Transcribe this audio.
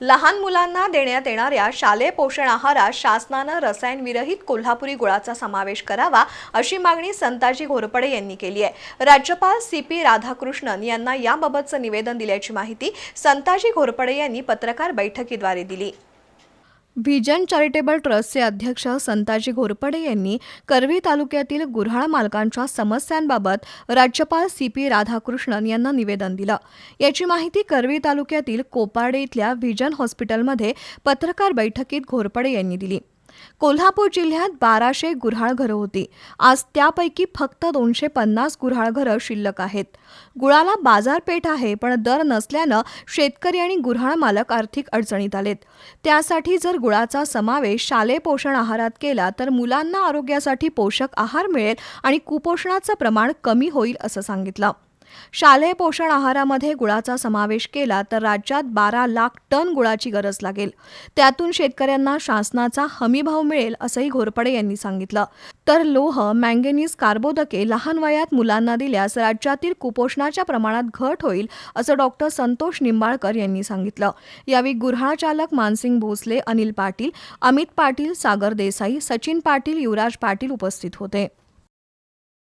लहान मुलांना देण्यात येणाऱ्या शालेय पोषण आहारात शासनानं रसायनविरहित कोल्हापुरी गुळाचा समावेश करावा अशी मागणी संताजी घोरपडे यांनी केली आहे. राज्यपाल सी पी राधाकृष्णन यांना याबाबतचं निवेदन दिल्याची माहिती संताजी घोरपडे यांनी पत्रकार बैठकीद्वारे दिली. व्हिजन चॅरिटेबल ट्रस्टचे अध्यक्ष संताजी घोरपडे यांनी करवी तालुक्यातील गुऱ्हाळ मालकांच्या समस्यांबाबत राज्यपाल सी पी राधाकृष्णन यांना निवेदन दिलं. याची माहिती करवी तालुक्यातील कोपार्डे इथल्या व्हिजन हॉस्पिटलमध्ये पत्रकार बैठकीत घोरपडे यांनी दिली. कोल्हापूर जिल्ह्यात बाराशे गुऱ्हाळ घरं होती. आज त्यापैकी फक्त दोनशे पन्नास गुऱ्हाळ घरं शिल्लक आहेत. गुळाला बाजारपेठ आहे पण दर नसल्यानं शेतकरी आणि गुऱ्हाळ मालक आर्थिक अडचणीत आलेत. त्यासाठी जर गुळाचा समावेश शालेय पोषण आहारात केला तर मुलांना आरोग्यासाठी पोषक आहार मिळेल आणि कुपोषणाचं प्रमाण कमी होईल असं सांगितलं. शालेय पोषण आहारामध्ये गुळाचा समावेश केला तर राज्यात बारा लाख टन गुळाची गरज लागेल. त्यातून शेतकऱ्यांना शासनाचा हमीभाव मिळेल असंही घोरपडे यांनी सांगितलं. तर लोह मँगेनीज कार्बोदके लहान वयात मुलांना दिल्यास राज्यातील कुपोषणाच्या प्रमाणात घट होईल असं डॉक्टर संतोष निंबाळकर यांनी सांगितलं. यावेळी गुऱ्हाळचालक मानसिंग भोसले अनिल पाटील अमित पाटील सागर देसाई सचिन पाटील युवराज पाटील उपस्थित होते.